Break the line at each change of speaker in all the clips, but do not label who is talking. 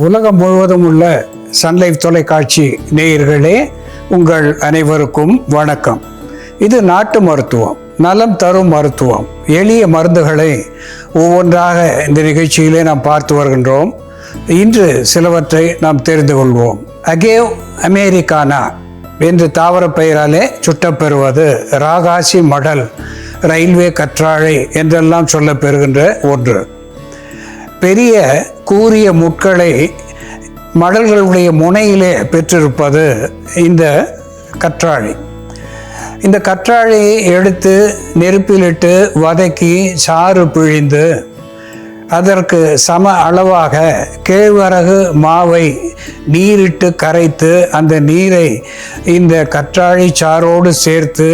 உலகம் முழுவதும் உள்ள சன்லைவ் தொலைக்காட்சி நேயர்களே உங்கள் அனைவருக்கும் வணக்கம். இது நாட்டு மருத்துவம் நலம் தரும் மருத்துவம். எளிய மருந்துகளை ஒவ்வொன்றாக இந்த நிகழ்ச்சியிலே நாம் பார்த்து வருகின்றோம். இன்று சிலவற்றை நாம் தெரிந்து கொள்வோம். Agave americana? என்று தாவர பெயராலே சுட்டப்பெறுவது ராகாசி மடல் ரயில்வே கற்றாழை என்றெல்லாம் சொல்லப்பெறுகின்ற ஒன்று. பெரிய கூரிய முட்களை மடல்களுடைய முனையிலே பெற்றிருப்பது இந்த கற்றாழை. இந்த கற்றாழையை எடுத்து நெருப்பிலிட்டு வதக்கி சாறு பிழிந்து அதற்கு சம அளவாக கேழ்வரகு மாவை நீரிட்டு கரைத்து அந்த நீரை இந்த கற்றாழை சாரோடு சேர்த்து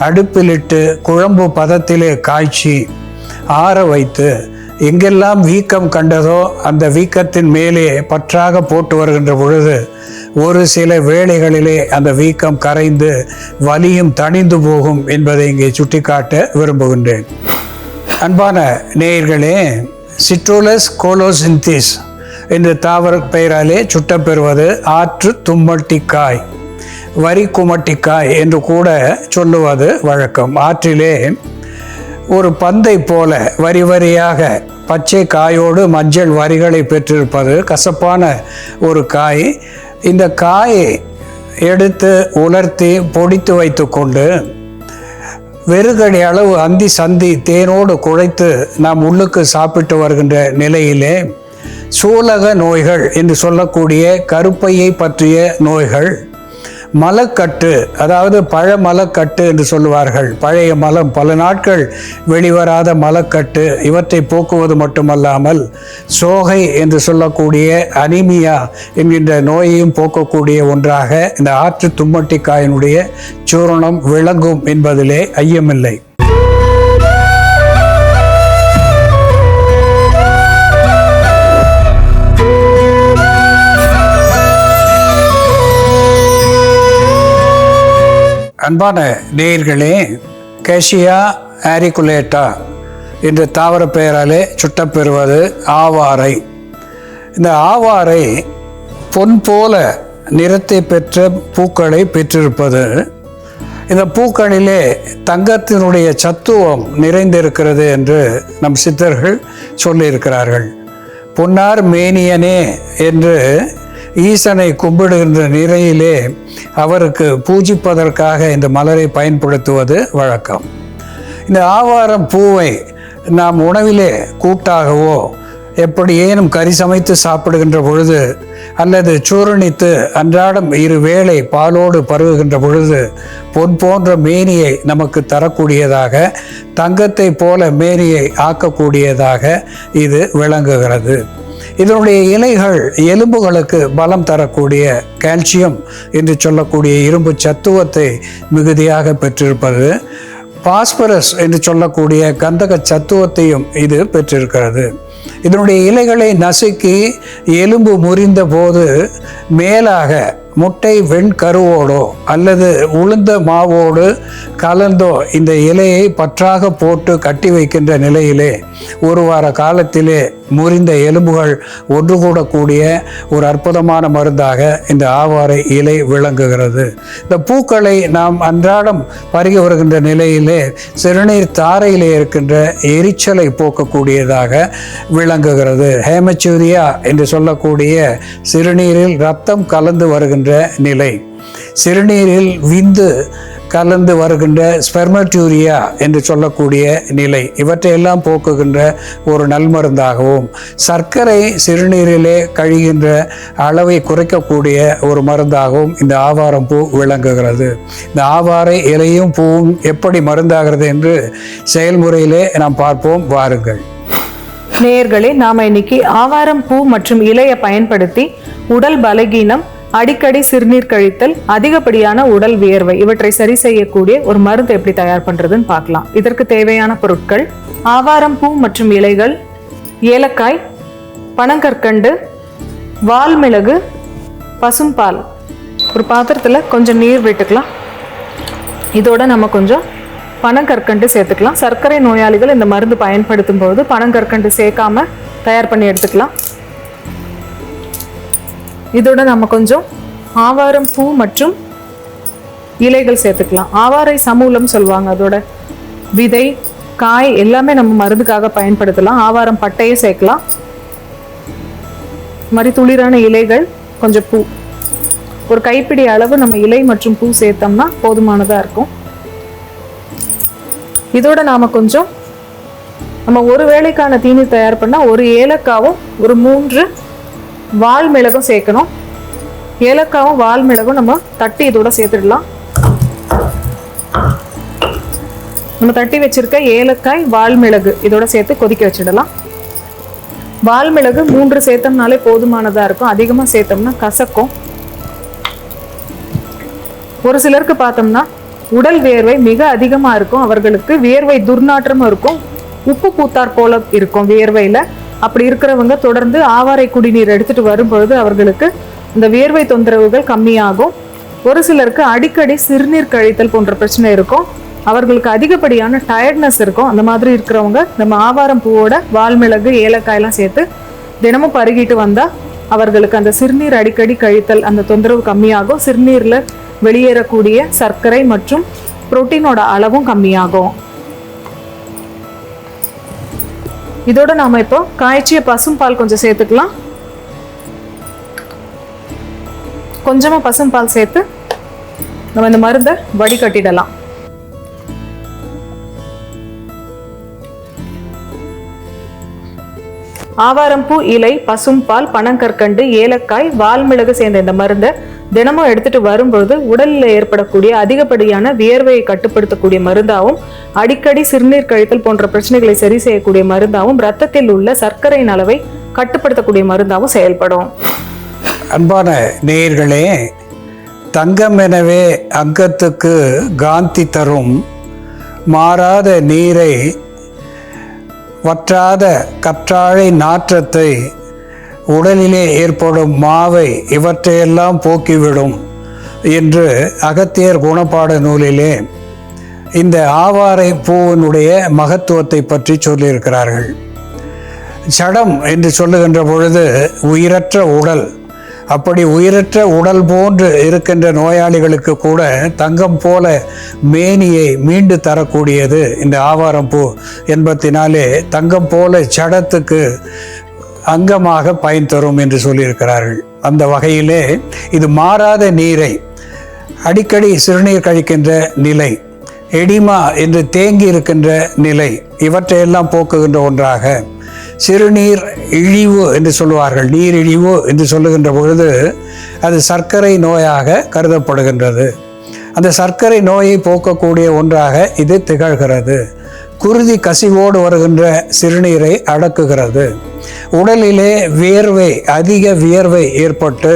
அடுப்பிலிட்டு குழம்பு பதத்திலே காய்ச்சி ஆற வைத்து எங்கெல்லாம் வீக்கம் கண்டதோ அந்த வீக்கத்தின் மேலே பற்றாக போட்டு வருகின்ற பொழுது ஒரு சில வேளைகளிலே அந்த வீக்கம் கரைந்து வலியும் தணிந்து போகும் என்பதை இங்கே சுட்டிக்காட்ட விரும்புகின்றேன். அன்பான நேயர்களே சிட்ரோலஸ் கோலோசிந்திஸ் என்ற தாவர பெயராலே சுட்டப்பெறுவது ஆற்று தும்மட்டிக்காய் வரி குமட்டிக்காய் என்று கூட சொல்லுவது வழக்கம். ஆற்றிலே ஒரு பந்தை போல வரி வரியாக பச்சை காயோடு மஞ்சள் வரிகளை பெற்றிருப்பது கசப்பான ஒரு காய். இந்த காயை எடுத்து உலர்த்தி பொடித்து வைத்துக்கொண்டு வெறுகடி அளவு அந்தி சந்தி தேனோடு குழைத்து நாம் உள்ளுக்கு சாப்பிட்டு வருகின்ற நிலையிலே சூலக நோய்கள் என்று சொல்லக்கூடிய கருப்பையை பற்றிய நோய்கள் மலக்கட்டு அதாவது பழ மலக்கட்டு என்று சொல்லுவார்கள். பழைய மலம் பல நாட்கள் வெளிவராத மலக்கட்டு இவற்றை போக்குவது மட்டுமல்லாமல் சோகை என்று சொல்லக்கூடிய அனிமியா என்கின்ற நோயையும் போக்கக்கூடிய ஒன்றாக இந்த ஆற்று தும்மட்டிக்காயினுடைய சூரணம் விளங்கும் என்பதிலே ஐயமில்லை. அன்பான நேயர்களே கேஷியா ஆரிகுலேட்டா என்ற தாவர பெயராலே சுட்டப்பெறுவது ஆவாரை. இந்த ஆவாரை பொன் போல நிறத்தை பெற்ற பூக்களை பெற்றிருப்பது. இந்த பூக்களிலே தங்கத்தினுடைய சத்துவம் நிறைந்திருக்கிறது என்று நம் சித்தர்கள் சொல்லியிருக்கிறார்கள். பொன்னார் மேனியனே என்று ஈசனை கும்பிடுகின்ற நிலையிலே அவருக்கு பூஜிப்பதற்காக இந்த மலரை பயன்படுத்துவது வழக்கம். இந்த ஆவாரம் பூவை நாம் உணவிலே கூட்டாகவோ எப்படி ஏனும் கறி சமைத்து சாப்பிடுகின்ற பொழுது அல்லது சூரணித்து அன்றாடம் இரு வேளை பாலோடு பருகுகின்ற பொழுது பொன் போன்ற மேனியை நமக்கு தரக்கூடியதாக தங்கத்தை போல மேனியை ஆக்கக்கூடியதாக இது விளங்குகிறது. இதனுடைய இலைகள் எலும்புகளுக்கு பலம் தரக்கூடிய கால்சியம் என்று சொல்லக்கூடிய இரும்பு சத்துவத்தை மிகுதியாக பெற்றிருப்பது. பாஸ்பரஸ் என்று சொல்லக்கூடிய கந்தக சத்துவத்தையும் இது பெற்றிருக்கிறது. இதனுடைய இலைகளை நசுக்கி எலும்பு முறிந்த போது மேலாக முட்டை வெண்கருவோடோ அல்லது உளுந்த மாவோடு கலந்தோ இந்த இலையை பற்றாக போட்டு கட்டி வைக்கின்ற நிலையிலே ஒரு வார காலத்திலே முறிந்த எலும்புகள் ஒன்று கூடக்கூடிய ஒரு அற்புதமான மருந்தாக இந்த ஆவாரை இலை விளங்குகிறது. இந்த பூக்களை நாம் அன்றாடம் பருகி வருகின்ற நிலையிலே சிறுநீர் தாரையிலே இருக்கின்ற எரிச்சலை போக்கக்கூடியதாக விளங்குகிறது. ஹேமச்சூரியா என்று சொல்லக்கூடிய சிறுநீரில் ரத்தம் கலந்து வருகின்ற நிலை. சிறுநீரில் விந்து கலந்து வருகின்ற ஸ்பெர்மட்யூரியா என்று சொல்லக்கூடிய நிலை. இவற்றையெல்லாம் போக்குகின்ற ஒரு நல்மருந்தாகவும் சர்க்கரை சிறுநீரிலே கழிகின்ற அளவை குறைக்கக்கூடிய ஒரு மருந்தாகவும் இந்த ஆவாரம் பூ விளங்குகிறது. இந்த ஆவாரை இலையும் பூவும் எப்படி மருந்தாகிறது என்று செயல்முறையிலே நாம் பார்ப்போம். வாருங்கள்.
நேயர்களே நாம் இன்னைக்கு ஆவாரம் பூ மற்றும் இலையை பயன்படுத்தி உடல் பலகீனம் அடிக்கடி சிறுநீர் கழித்தல் அதிகப்படியான உடல் வியர்வை இவற்றை சரி செய்யக்கூடிய ஒரு மருந்து எப்படி தயார் பண்றதுன்னு பார்க்கலாம். இதற்கு தேவையான பொருட்கள் ஆவாரம் பூ மற்றும் இலைகள் ஏலக்காய் பனங்கற்கண்டு வால்மிளகு பசும்பால். ஒரு பாத்திரத்தில் கொஞ்சம் நீர் விட்டுக்கலாம். இதோட நம்ம கொஞ்சம் பனங்கற்கண்டு சேர்த்துக்கலாம். சர்க்கரை நோயாளிகள் இந்த மருந்து பயன்படுத்தும் போது பனங்கற்கண்டு சேர்க்காம தயார் பண்ணி எடுத்துக்கலாம். இதோட நம்ம கொஞ்சம் ஆவாரம் பூ மற்றும் இலைகள் சேர்த்துக்கலாம். ஆவாரை சமூலம் சொல்லுவாங்க. அதோட விதை காய் எல்லாமே நம்ம மருந்துக்காக பயன்படுத்தலாம். ஆவாரம் பட்டையை சேர்க்கலாம். மாதிரி துளிரான இலைகள் கொஞ்சம் பூ. ஒரு கைப்பிடி அளவு நம்ம இலை மற்றும் பூ சேர்த்தோம்னா போதுமானதா இருக்கும். இதோட நாம கொஞ்சம் நம்ம ஒரு வேளைக்கான தீனி தயார் பண்ணா ஒரு ஏலக்காவும் ஒரு மூன்று வால் மிளகும் சேர்க்கணும். ஏலக்காவும் வால் மிளகும் நம்ம தட்டி இதோட சேர்த்துடலாம். நம்ம தட்டி வச்சிருக்க ஏலக்காய் வால் மிளகு இதோட சேர்த்து கொதிக்க வச்சிடலாம். வால் மிளகு மூன்று சேர்த்தோம்னாலே போதுமானதாக இருக்கும். அதிகமாக சேர்த்தோம்னா கசக்கும். ஒரு சிலருக்கு பார்த்தோம்னா உடல் வேர்வை மிக அதிகமாக இருக்கும். அவர்களுக்கு வியர்வை துர்நாற்றமும் இருக்கும். உப்பு பூத்தார் போல இருக்கும் வேர்வையில். அப்படி இருக்கிறவங்க தொடர்ந்து ஆவாரை குடிநீர் எடுத்துட்டு வரும்பொழுது அவர்களுக்கு இந்த வியர்வை தொந்தரவுகள் கம்மியாகும். ஒரு சிலருக்கு அடிக்கடி சிறுநீர் கழித்தல் போன்ற பிரச்சனை இருக்கும். அவர்களுக்கு அதிகப்படியான டயர்ட்னஸ் இருக்கும். அந்த மாதிரி இருக்கிறவங்க நம்ம ஆவாரம் பூவோட வால்மிளகு ஏலக்காயெல்லாம் சேர்த்து தினமும் பருகிட்டு வந்தால் அவர்களுக்கு அந்த சிறுநீர் அடிக்கடி கழித்தல் அந்த தொந்தரவு கம்மியாகும். சிறுநீரில் வெளியேறக்கூடிய சர்க்கரை மற்றும் புரோட்டீனோட அளவும் கம்மியாகும். இதோட நாம இப்போ காய்ச்சிய பசும்பால் கொஞ்சம் சேர்த்துக்கலாம். கொஞ்சமா பசும்பால் சேர்த்து நம்ம இந்த மருந்தை வடிகட்டிடலாம். ஆவாரம்பூ இலை பசும்பால் பனங்கற்கண்டு ஏலக்காய் வால்மிளகு சேர்ந்த இந்த மருந்தை தினமும் எடுத்துட்டு வரும்பொழுது உடலில் ஏற்படக்கூடிய அதிகப்படியான வியர்வையை கட்டுப்படுத்தக்கூடிய மருந்தாகவும் அடிக்கடி சிறுநீர் கழித்தல் போன்ற பிரச்சனைகளை சரி செய்யக்கூடிய மருந்தாகவும் ரத்தத்தில் உள்ள சர்க்கரையின் அளவை கட்டுப்படுத்தக்கூடிய மருந்தாகவும் செயல்படும்.
அன்பான நேயர்களே தங்கம் எனவே அங்கத்துக்கு காந்தி தரும் மாறாத நீரை வற்றாத கற்றாழை நாற்றத்தை உடலிலே ஏற்படும் மாவை இவற்றையெல்லாம் போக்கிவிடும் என்று அகத்தியர் குணப்பாட நூலிலே இந்த ஆவாரை பூவினுடைய மகத்துவத்தை பற்றி சொல்லியிருக்கிறார்கள். சடம் என்று சொல்லுகின்ற பொழுது உயிரற்ற உடல். அப்படி உயிரற்ற உடல் போன்று இருக்கின்ற நோயாளிகளுக்கு கூட தங்கம் போல மேனியை மீண்டு தரக்கூடியது இந்த ஆவாரம் பூ என்பத்தினாலே தங்கம் போல சடத்துக்கு அங்கமாக பயன் தரும் என்று சொல்லியிருக்கிறார்கள். அந்த வகையிலே இது மாறாத நீரை அடிக்கடி சிறுநீர் கழிக்கின்ற நிலை எடிமா என்று தேங்கி இருக்கின்ற நிலை இவற்றையெல்லாம் போக்குகின்ற ஒன்றாக சிறுநீர் இழிவு என்று சொல்லுவார்கள். நீர் இழிவு என்று சொல்லுகின்ற பொழுது அது சர்க்கரை நோயாக கருதப்படுகின்றது. அந்த சர்க்கரை நோயை போக்கக்கூடிய ஒன்றாக இது திகழ்கிறது. குருதி கசிவோடு வருகின்ற சிறுநீரை அடக்குகிறது. உடலிலே வியர்வை அதிக வியர்வை ஏற்பட்டு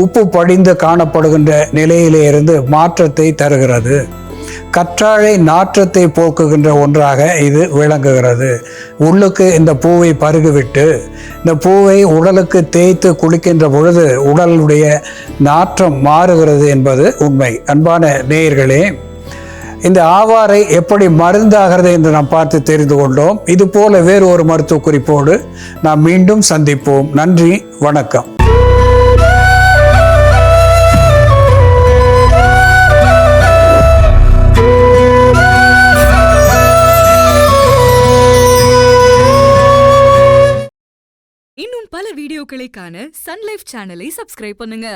உப்பு படிந்து காணப்படுகின்ற நிலையிலே இருந்து மாற்றத்தை தருகிறது. கற்றாழை நாற்றத்தை போக்குகின்ற ஒன்றாக இது விளங்குகிறது. உள்ளுக்கு இந்த பூவை பருகுவிட்டு இந்த பூவை உடலுக்கு தேய்த்து குளிக்கின்ற பொழுது உடலுடைய நாற்றம் மாறுகிறது என்பது உண்மை. அன்பான நேயர்களே இந்த ஆவாரை எப்படி மருந்தாகிறது என்று நாம் பார்த்து தெரிந்து கொண்டோம். இது போல வேறு ஒரு மருத்துவ குறிப்போடு நாம் மீண்டும் சந்திப்போம். நன்றி வணக்கம்.
இன்னும் பல வீடியோக்களை காண சன்லைஃப் சேனலை சப்ஸ்கிரைப் பண்ணுங்க.